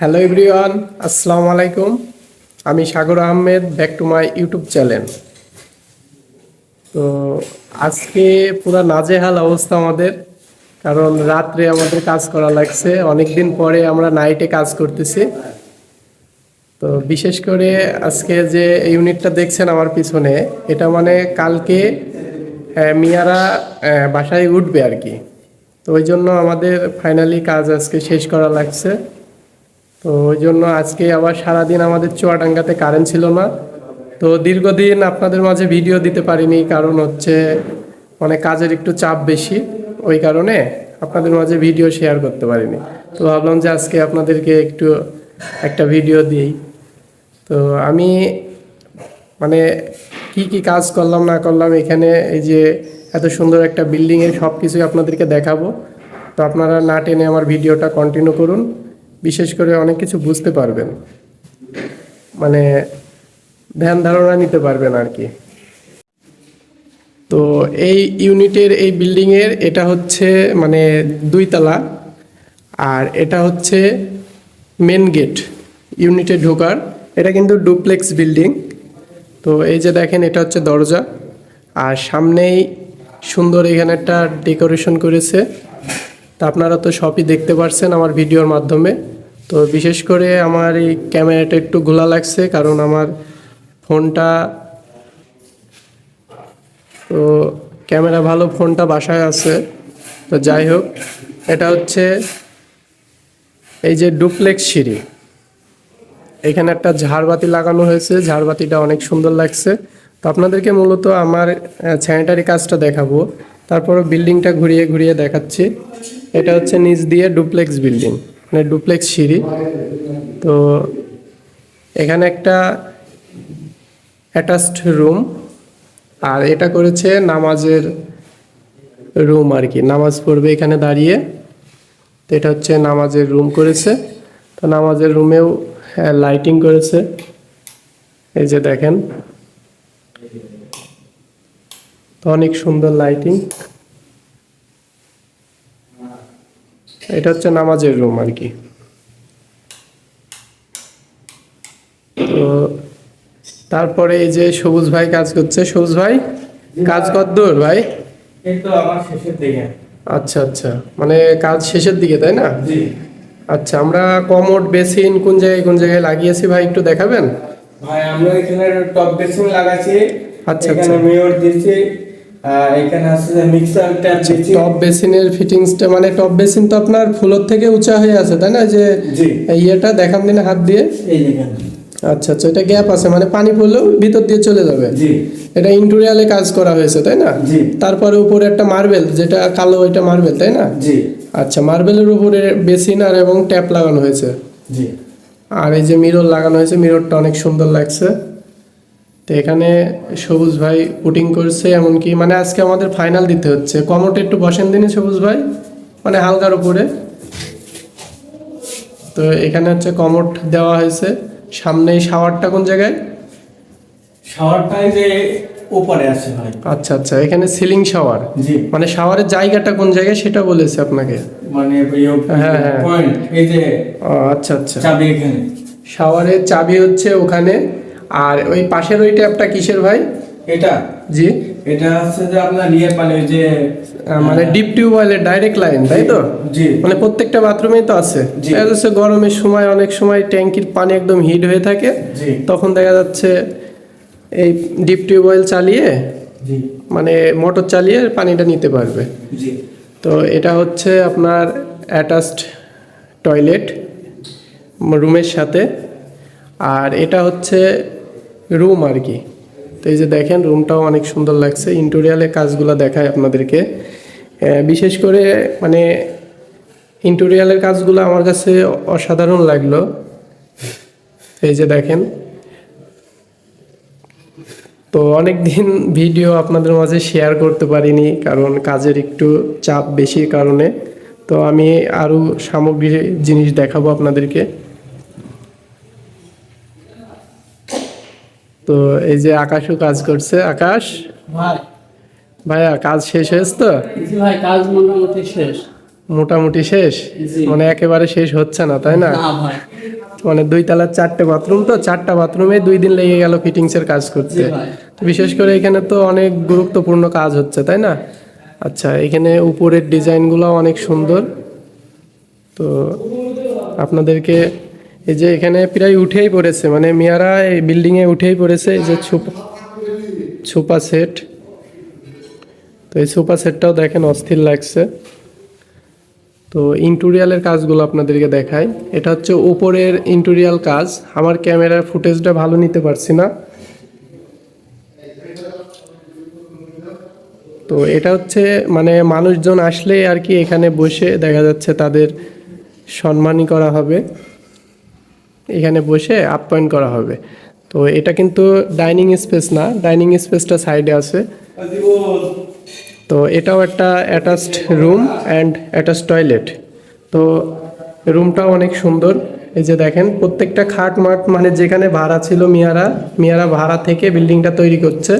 Hello everyone আসসালামু আলাইকুম আমি Sagar Ahmed back to my YouTube channel তো আজকে পুরা নাজেহাল অবস্থা আমাদের, কারণ রাত্রে আমাদের কাজ করা লাগছে। অনেক দিন পরে আমরা নাইটে কাজ করতেছি। তো বিশেষ করে আজকে যে ইউনিটটা দেখছেন আমার পিছনে, এটা মানে কালকে মিয়ারা বাসায় উঠবে আর কি। ওই জন্য আমাদের ফাইনালি কাজ আজকে শেষ করা লাগছে। তো ওই জন্য আজকে আবার সারাদিন আমাদের চুয়াডাঙ্গাতে কারেন্ট ছিল না। তো দীর্ঘদিন আপনাদের মাঝে ভিডিও দিতে পারিনি, কারণ হচ্ছে মানে কাজের একটু চাপ বেশি। ওই কারণে আপনাদের মাঝে ভিডিও শেয়ার করতে পারিনি। তো ভাবলাম যে আজকে আপনাদেরকে একটু একটা ভিডিও দিই। তো আমি মানে কি কি কাজ করলাম, না করলাম, এখানে এই যে এত সুন্দর একটা বিল্ডিংয়ের সব কিছুই আপনাদেরকে দেখাবো। তো আপনারা না টেনে আমার ভিডিওটা কন্টিনিউ করুন। বিশেষ করে অনেক কিছু বুঝতে পারবেন। মানে ধ্যান ধারণা নিতে পারবেন আর কি। তো এই ইউনিটের এই বিল্ডিংয়ের এটা হচ্ছে মানে দুই দুইতলা। আর এটা হচ্ছে মেন গেট ইউনিটে ঢোকার। এটা কিন্তু ডুপ্লেক্স বিল্ডিং তো এই যে দেখেন, এটা হচ্ছে দরজা। আর সামনেই সুন্দর এখানে একটা ডেকোরেশন করেছে। তা আপনারা তো সবই দেখতে পারছেন আমার ভিডিওর মাধ্যমে। তো বিশেষ করে আমার এই ক্যামেরাটা একটু ঘোলা লাগছে কারণ আমার ফোনটা, তো ক্যামেরা ভালো ফোনটা বাসায় আছে। তো যাই হোক, এটা হচ্ছে এই যে ডুপ্লেক্স সিঁড়ি। এখানে একটা ঝাড়বাতি লাগানো হয়েছে, ঝাড়বাতিটা অনেক সুন্দর লাগছে। তো আপনাদেরকে মূলত আমার স্যানিটারি কাজটা দেখাবো। তারপরে বিল্ডিংটা ঘুরিয়ে ঘুরিয়ে দেখাচ্ছি। এটা হচ্ছে নিচ দিয়ে ডুপ্লেক্স বিল্ডিং মানে ডুপ্লেক্স সিঁড়ি। তো এখানে একটা অ্যাটাচড রুম আর এটা করেছে নামাজের রুম আর কি নামাজ পড়বে এখানে দাঁড়িয়ে। তো এটা হচ্ছে নামাজের রুম করেছে। তো নামাজের রুমেও লাইটিং করেছে। এই যে দেখেন তো অনেক সুন্দর লাইটিং এটা হচ্ছে নামাজের রুম আর কি। তো তারপরে এই যে সবুজ ভাই কাজ করছে সবুজ ভাই? কাজ কদ্দূর ভাই? আচ্ছা আচ্ছা। মানে কাজ শেষের দিকে তাই না? আচ্ছা আমরা কমোড বেসিন কোন জায়গায় কোন জায়গায় লাগিয়েছি ভাই একটু দেখাবেন? ভাই আমরা এখানে টপ বেসিন লাগাচ্ছি। আচ্ছা, এখানে আচ্ছা। মেয়র দিয়েছি এখানে আছে যে মিক্সার ট্যাপ দিয়েছি টপ বেসিনের ফিটিংসটা মানে টপ বেসিন তো আপনার ফ্লোর থেকে উঁচা হয়ে আছে তাই না? যে ইয়েটা দেখান দিনে হাত দিয়ে। এই দেখেন আচ্ছা আচ্ছা এটা গ্যাপ আছে মানে পানি পড়লেও ভিতর দিয়ে চলে যাবে। জি। এটা ইন্টুরিয়ালে কাজ করা হয়েছে তাই না? জি। তারপরে উপরে একটা মার্বেল যেটা কালো ওইটা মার্বেল তাই না? জি। আচ্ছা মার্বেলের উপরে বেসিন আর এবং ট্যাপ লাগানো হয়েছে। জি। আর এই যে মিরর লাগানো হয়েছে মিররটা অনেক সুন্দর লাগছে। তো এখানে সবুজ ভাই পুটিং করছে এমনকি মানে আজকে আমাদের ফাইনাল দিতে হচ্ছে। কমোটে একটু বসেন দিনে সবুজ ভাই মানে হালকার উপরে। তো এখানে হচ্ছে কমোট দেওয়া হয়েছে। সামনে শাওয়ারটা কোন জায়গায়? শাওয়ারটাই যে উপরে আছে ভাই। আচ্ছা আচ্ছা এখানে সিলিং শাওয়ার জি। মানে শাওয়ারের জায়গাটা কোন জায়গায় সেটা বলেছে আপনাকে। মানে হ্যাঁ, হ্যাঁ। পয়েন্ট এই যে ও, আচ্ছা আচ্ছা। চাবি এখানে। শাওয়ারের চাবি হচ্ছে ওখানে। আর ওই পাশের ওই ট্যাপটা কিসের ভাই? এটা? জি। এটা হচ্ছে যে আপনার ইয়ে পানি যে মানে ডিপ টিউবওয়েলের ডাইরেক্ট লাইন তাই তো? জি মানে প্রত্যেকটা বাথরুমেই তো আছে। দেখা যাচ্ছে গরমের সময় অনেক সময় ট্যাঙ্কির পানি একদম হিট হয়ে থাকে। তখন দেখা যাচ্ছে এই ডিপ টিউবওয়েল চালিয়ে জি। মানে মোটর চালিয়ে পানিটা নিতে পারবে। জি। তো এটা হচ্ছে আপনার অ্যাটাচড টয়লেট রুমের সাথে। আর এটা হচ্ছে রুম আর কি। তো এই যে দেখেন রুমটাও অনেক সুন্দর লাগছে। ইন্টোরিয়ালে কাজগুলো দেখায় আপনাদেরকে। বিশেষ করে মানে ইন্টোরিয়ালের কাজগুলো আমার কাছে অসাধারণ লাগল। এই যে দেখেন তো অনেক দিন ভিডিও আপনাদের মাঝে শেয়ার করতে পারিনি কারণ কাজের একটু চাপ বেশির কারণে। তো আমি আরও সামগ্রী জিনিস দেখাবো আপনাদেরকে। তো এই যে আকাশও কাজ করছে। আকাশ? ভাই। ভাইয়া কাজ শেষ হয়েছে তো? ভাই কাজ মোটামুটি শেষ। মোটামুটি শেষ? মানে একেবারে শেষ হচ্ছে না তাই না ভাই। মানে দুই তলার চারটে বাথরুম তো চারটা বাথরুমে দুই দিন লেগে গেল ফিটিংস এর কাজ করতে। বিশেষ করে এখানে তো অনেক গুরুত্বপূর্ণ কাজ হচ্ছে তাই না? আচ্ছা এখানে উপরের ডিজাইনগুলো অনেক সুন্দর। তো আপনাদেরকে এই যে এখানে প্রায় উঠেই পড়েছে মানে মিয়ারা এই বিল্ডিং এ উঠেই পড়েছে এই যে ছোপ- ছোপা সেট তো এই সোফা সেটটাও দেখেন অস্থির লাগছে। তো ইন্টুরিয়ালের কাজগুলো আপনাদেরকে দেখাই। এটা হচ্ছে উপরের ইন্টুরিয়াল কাজ। আমার ক্যামেরার ফুটেজটা ভালো নিতে পারছি না। তো এটা হচ্ছে মানে মানুষজন আসলে আর কি এখানে বসে দেখা যাচ্ছে তাদের সম্মানই করা হবে। এখানে বসে আপ্যায়ন করা হবে। তো এটা কিন্তু ডাইনিং স্পেস না। ডাইনিং স্পেসটা সাইডে আছে। তো এটাও একটা attached room and attach toilet তো রুমটাও অনেক সুন্দর। এই যে দেখেন, প্রত্যেকটা খাট মাঠ মানে যেখানে ভাড়া ছিল মিয়ারা মিয়ারা ভাড়া থেকে বিল্ডিংটা তৈরি করছে।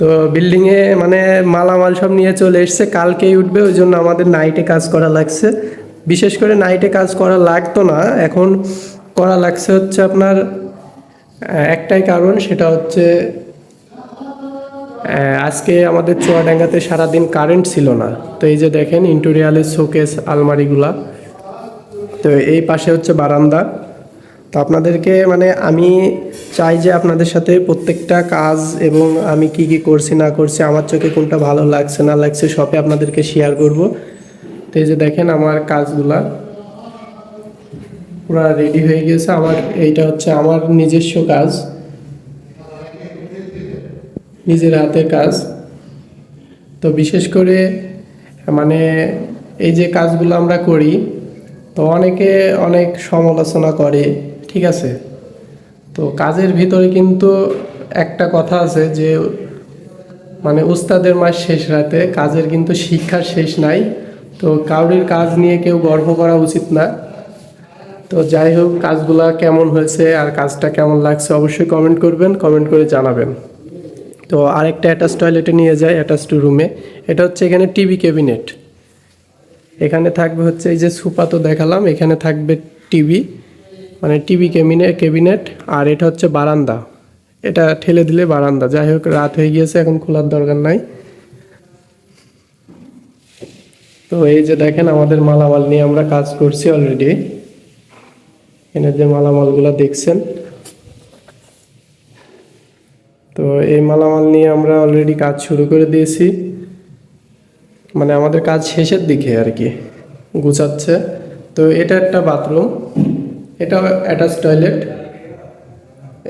তো বিল্ডিংয়ে মানে মালামাল সব নিয়ে চলে এসছে। কালকেই উঠবে, ওই জন্য আমাদের নাইটে কাজ করা লাগছে। বিশেষ করে নাইটে কাজ করা লাগতো না, এখন করা লাগছে হচ্ছে আপনার একটাই কারণ, সেটা হচ্ছে আজকে আমাদের চুয়াডাঙ্গাতে সারাদিন কারেন্ট ছিল না। তো এই যে দেখেন ইন্টোরিয়ালের শোকেস আলমারিগুলা। তো এই পাশে হচ্ছে বারান্দা। তো আপনাদেরকে মানে আমি চাই যে আপনাদের সাথে প্রত্যেকটা কাজ এবং আমি কি কি করছি, না করছি, আমার চোখে কোনটা ভালো লাগছে, না লাগছে, সবই আপনাদেরকে শেয়ার করব। তো এই যে দেখেন আমার কাজগুলা। পুরা রেডি হয়ে গেছে। আমার, এইটা হচ্ছে আমার নিজস্ব কাজ। নিজের হাতের কাজ। তো বিশেষ করে মানে এই যে কাজগুলো আমরা করি, তো অনেকে অনেক সমালোচনা করে, ঠিক আছে? তো কাজের ভিতরে কিন্তু একটা কথা আছে যে মানে উস্তাদের মাস শেষ রাতে কাজের কিন্তু শিক্ষার শেষ নাই। তো কাউরির কাজ নিয়ে কেউ গর্ব করা উচিত না। তো যাই হোক, কাজগুলা কেমন হয়েছে আর কাজটা কেমন লাগছে অবশ্যই কমেন্ট করবেন কমেন্ট করে জানাবেন। তো আরেকটা অ্যাটাচ টয়লেটে নিয়ে যায় অ্যাটাচ টু রুমে এটা হচ্ছে এখানে টিভি ক্যাবিনেট এখানে থাকবে হচ্ছে এই যে সুপা তো দেখালাম, এখানে থাকবে টিভি মানে টিভি ক্যাবিনেট ক্যাবিনেট আর এটা হচ্ছে বারান্দা। এটা ঠেলে দিলে বারান্দা। যাই হোক, রাত হয়ে গিয়েছে, এখন খোলার দরকার নাই। তো এই যে দেখেন, আমাদের মালামাল নিয়ে আমরা কাজ করছি অলরেডি এখানে যে মালামালগুলো দেখছেন। তো এই মালামাল নিয়ে আমরা অলরেডি কাজ শুরু করে দিয়েছি। মানে আমাদের কাজ শেষের দিকে আর কি, গুছাচ্ছে। তো এটা একটা বাথরুম এটা অ্যাটাচ টয়লেট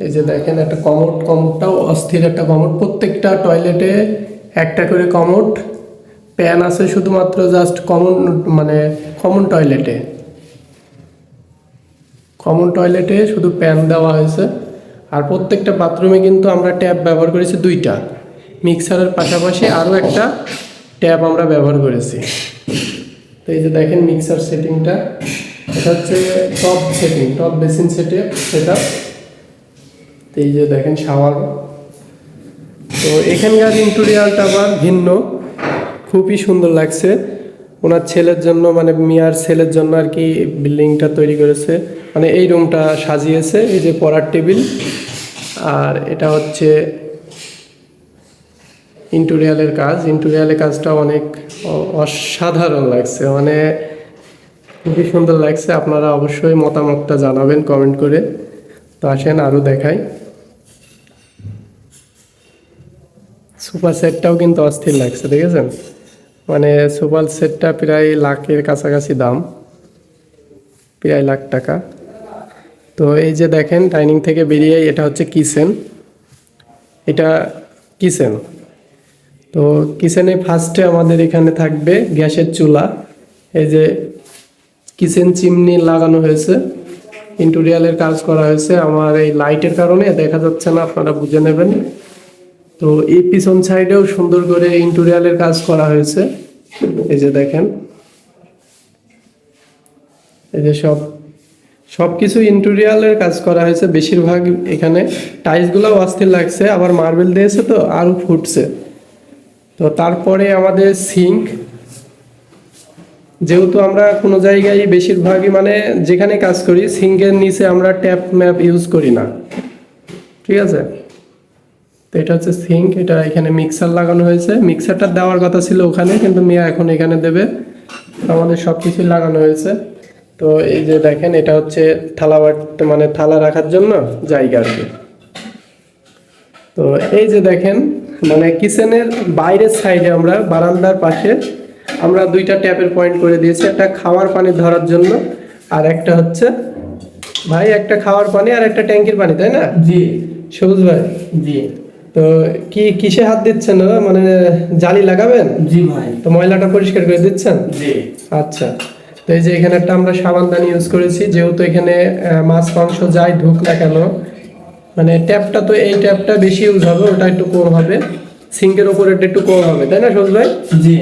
এই যে দেখেন একটা কমোড, কমোডটাও অস্থির একটা কমোড। প্রত্যেকটা টয়লেটে একটা করে কমোড। প্যান আছে শুধুমাত্র জাস্ট কমন মানে কমন টয়লেটে কমন টয়লেটে শুধু প্যান দেওয়া হয়েছে। আর প্রত্যেকটা বাথরুমে কিন্তু আমরা ট্যাপ ব্যবহার করেছি দুইটা। মিক্সারের পাশাপাশি আরও একটা ট্যাপ আমরা ব্যবহার করেছি। তো এই যে দেখেন মিক্সার সেটিংটা এটা হচ্ছে টপ সেটিং টপ বেসিন সেটে সেটা তো এই যে দেখেন শাওয়ার তো এখানকার ইন্টেরিয়ালটা আবার ভিন্ন। খুবই সুন্দর লাগছে। ওনার ছেলের জন্য মানে মিয়ার ছেলের জন্য আর কি বিল্ডিংটা তৈরি করেছে। মানে এই রুমটা সাজিয়েছে, এই যে পড়ার টেবিল। আর এটা হচ্ছে ইন্টুরিয়ালের কাজ। ইন্টুরিয়ালের কাজটা অনেক অসাধারণ লাগছে। মানে খুবই সুন্দর লাগছে। আপনারা অবশ্যই মতামতটা জানাবেন, কমেন্ট করে। তো আসেন, আরও দেখাই। সুপার সেটটাও কিন্তু অস্থির লাগছে, দেখেছেন? মানে সুপার সেটটা প্রায় লাখের কাছাকাছি দাম, প্রায় লাখ টাকা। তো এই যে দেখেন, ডাইনিং থেকে বেরিয়ে এটা হচ্ছে কিচেন। এটা কিচেন। তো কিচেনে ফার্স্টে আমাদের এখানে থাকবে গ্যাসের চুলা। এই যে কিচেন চিমনি লাগানো হয়েছে ইন্টেরিয়ালের কাজ করা হয়েছে। আমার এই লাইটের কারণে দেখা যাচ্ছে না, আপনারা বুঝে নেবেন। তো এই পিছন সাইডেও সুন্দর করে ইন্টেরিয়ালের কাজ করা হয়েছে। এই যে দেখেন। এই যে সব সব কিছু ইন্টেরিয়ালের কাজ করা হয়েছে। বেশিরভাগ এখানে টাইলসগুলোও অস্থির লাগছে, আবার মার্বেল দিয়েছে তো আরও ফুটছে। তো তারপরে আমাদের সিঙ্ক যেহেতু আমরা কোনো জায়গায় বেশিরভাগই মানে যেখানে কাজ করি সিঙ্কের নিচে আমরা ট্যাপ ম্যাপ ইউজ করি না। ঠিক আছে? তো এটা হচ্ছে সিঙ্ক এটা এখানে মিক্সার লাগানো হয়েছে। মিক্সারটা দেওয়ার কথা ছিল ওখানে কিন্তু মিয়া এখন এখানে দেবে। আমাদের সব কিছুই লাগানো হয়েছে। তো এই যে দেখেন এটা হচ্ছে থালা বাট- মানে থালা রাখার জন্য জায়গা আর কি। তো এই যে দেখেন মানে কিচেনের বাইরের সাইডে আমরা বারান্দার পাশে আমরা দুইটা ট্যাপের পয়েন্ট করে দিয়েছি। একটা খাওয়ার পানি ধরার জন্য আর একটা হচ্ছে ভাই একটা খাওয়ার পানি আর একটা ট্যাঙ্কির পানি তাই না? জি। সবুজ ভাই? জি। তো কি কিসে হাত দিচ্ছেন? মানে জালি লাগাবেন? জি ভাই। তো ময়লাটা পরিষ্কার করে দিচ্ছেন? জি। আচ্ছা। তো এই যে এখানে একটা আমরা সাবানদানি ইউজ করেছি যেহেতু এখানে মাছ মাংস যাই ঢুক না কেন মানে ট্যাপটা তো এই ট্যাপটা বেশি ইউজ হবে ওটা একটু কম হবে। সিঙ্কের ওপর এটা একটু কম হবে তাই না সবুজ ভাই? জি।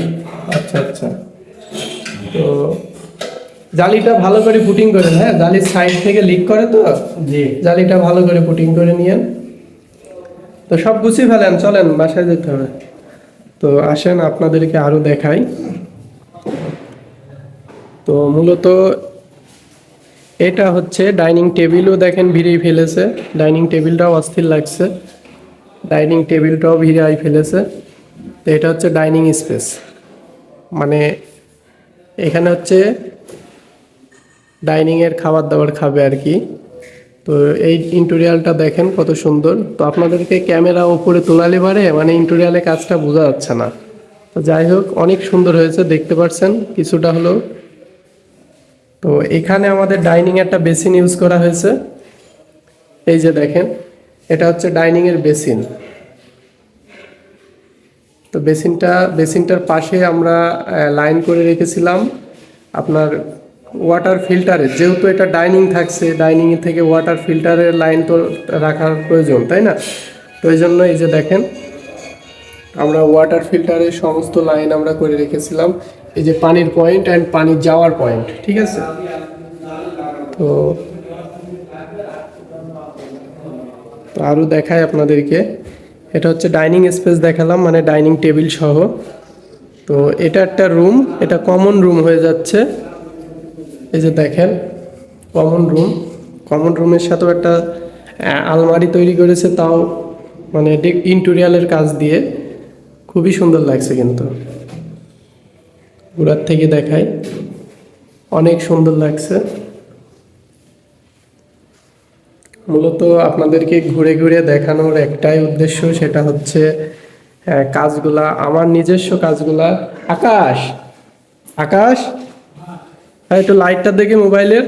আচ্ছা আচ্ছা। তো জালিটা ভালো করে পুটিং করেন হ্যাঁ? জালির সাইড থেকে লিক করে তো? জি। জালিটা ভালো করে পুটিং করে নিয়েন। তো সব গুছিয়ে ফেলেন, চলেন, বাসায় যেতে হবে। তো আসেন, আপনাদেরকে আরও দেখাই। তো মূলত এটা হচ্ছে ডাইনিং টেবিলও দেখেন ভিড়েই ফেলেছে। ডাইনিং টেবিলটাও অস্থির লাগছে। ডাইনিং টেবিলটাও ভিড়াই ফেলেছে। তো এটা হচ্ছে ডাইনিং স্পেস। মানে এখানে হচ্ছে ডাইনিংয়ের খাবার দাবার খাবে আর কি। তো এই ইন্টোরিয়ালটা দেখেন কত সুন্দর। তো আপনাদেরকে ক্যামেরা ওপরে তোলালে পারে মানে ইন্টোরিয়ালে কাজটা বোঝা যাচ্ছে না। তো যাই হোক, অনেক সুন্দর হয়েছে, দেখতে পাচ্ছেন কিছুটা হলেও। তো এখানে আমাদের ডাইনিং একটা বেসিন ইউজ করা হয়েছে। এই যে দেখেন, এটা হচ্ছে ডাইনিং এর বেসিন তো বেসিনটা বেসিনটার পাশে আমরা লাইন করে রেখেছিলাম। আপনার ওয়াটার ফিল্টারে যেহেতু এটা ডাইনিং থাকছে ডাইনিং থেকে ওয়াটার ফিল্টারের লাইন তো রাখার প্রয়োজন, তাই না? তো এই জন্য এই যে দেখেন, আমরা ওয়াটার ফিল্টারের সমস্ত লাইন আমরা করে রেখেছিলাম। এই যে পানির পয়েন্ট অ্যান্ড পানি যাওয়ার পয়েন্ট ঠিক আছে? তো আরও দেখাই আপনাদেরকে। এটা হচ্ছে ডাইনিং স্পেস দেখালাম মানে ডাইনিং টেবিল সহ। তো এটা একটা রুম এটা কমন রুম হয়ে যাচ্ছে। এই যে দেখেন কমন রুম কমন রুমের সাথেও একটা আলমারি তৈরি করেছে তাও মানে ইন্টোরিয়ালের কাজ দিয়ে। খুবই সুন্দর লাগছে কিন্তু। গোড়ার থেকে দেখাই। অনেক সুন্দর লাগছে। মূলত আপনাদেরকে ঘুরে ঘুরে দেখানোর একটাই উদ্দেশ্য সেটা হচ্ছে কাজগুলা, আমার নিজস্ব কাজগুলা, আকাশ। আকাশ একটু লাইটটা দেখে মোবাইলের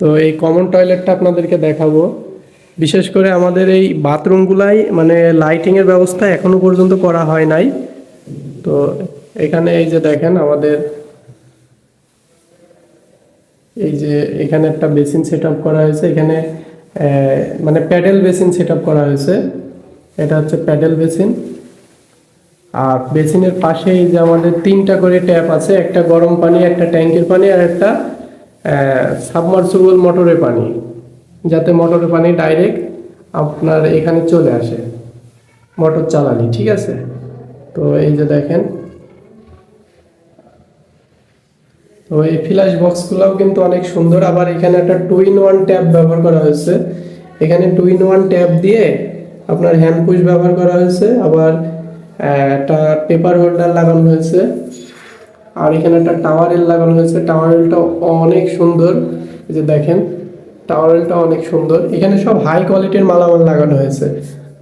তো এই কমন টয়লেটটা আপনাদেরকে দেখাবো। বিশেষ করে আমাদের এই বাথরুমগুলাই মানে লাইটিংয়ের ব্যবস্থা এখনও পর্যন্ত করা হয় নাই। তো এখানে এই যে দেখেন আমাদের, এই যে এখানে একটা বেসিন সেট করা হয়েছে। এখানে মানে প্যাডেল বেসিন সেট করা হয়েছে। এটা হচ্ছে প্যাডেল বেসিন। আর বেসিনের পাশে যে আমাদের তিনটা করে ট্যাপ আছে, একটা গরম পানি, একটা ট্যাঙ্কের পানি আর একটা সাবমার্সিবল মোটরের পানি, যাতে মোটরের পানি ডাইরেক্ট আপনার এখানে চলে আসে, মোটর চালানি, ঠিক আছে? তো এই যে দেখেন, তো এই ফ্ল্যাশ বক্সগুলোও কিন্তু অনেক সুন্দর। আবার এখানে একটা টু ইন ওয়ান ট্যাপ ব্যবহার করা হয়েছে। এখানে টু ইন ওয়ান ট্যাপ দিয়ে আপনার হ্যান্ড পুশ ব্যবহার করা হয়েছে। আবার একটা পেপার হোল্ডার লাগানো হয়েছে। আর এখানে একটা টাওয়ারেল লাগানো হয়েছে। টাওয়ারেলটা অনেক সুন্দর। এই যে দেখেন টাওয়ারেলটা অনেক সুন্দর। এখানে সব হাই কোয়ালিটির মালামাল লাগানো হয়েছে।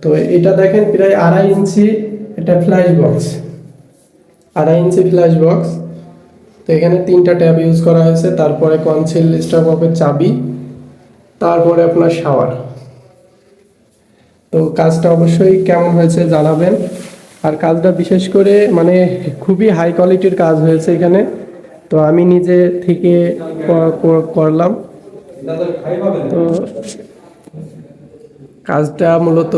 তো এটা দেখেন প্রায় আড়াই ইঞ্চি এটা ফ্ল্যাশ বক্স আড়াই ইঞ্চি ফ্ল্যাশ বক্স তো এখানে তিনটা ট্যাব ইউজ করা হয়েছে। তারপরে কনসিল স্টপ অফের চাবি। তারপরে আপনার শাওয়ার তো কাজটা অবশ্যই কেমন হয়েছে জানাবেন। আর কাজটা বিশেষ করে মানে খুবই হাই কোয়ালিটির কাজ হয়েছে এখানে। তো আমি নিজে থেকে করলাম। তো কাজটা মূলত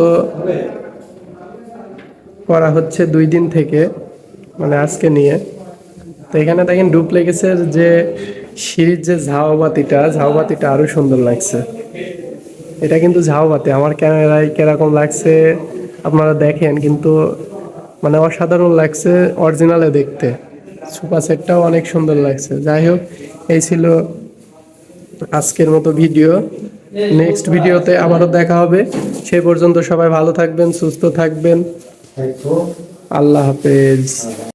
করা হচ্ছে দুই দিন থেকে মানে আজকে নিয়ে। তো এখানে দেখেন ডুপ্লেক্সের যে সিঁড়ির যে ঝাউবাতিটা ঝাউবাতিটা আরও সুন্দর লাগছে। এটা কিন্তু ঝাউবাতি, আমার ক্যামেরায় কীরকম লাগছে আপনারা দেখেন, কিন্তু মানে অসাধারণ লাগছে অরিজিনালে দেখতে। সোফা সেটটাও অনেক সুন্দর লাগছে। যাই হোক এই ছিল আজকের মতো ভিডিও। নেক্সট ভিডিওতে আবারও দেখা হবে। সে পর্যন্ত সবাই ভালো থাকবেন সুস্থ থাকবেন। আল্লাহ হাফেজ।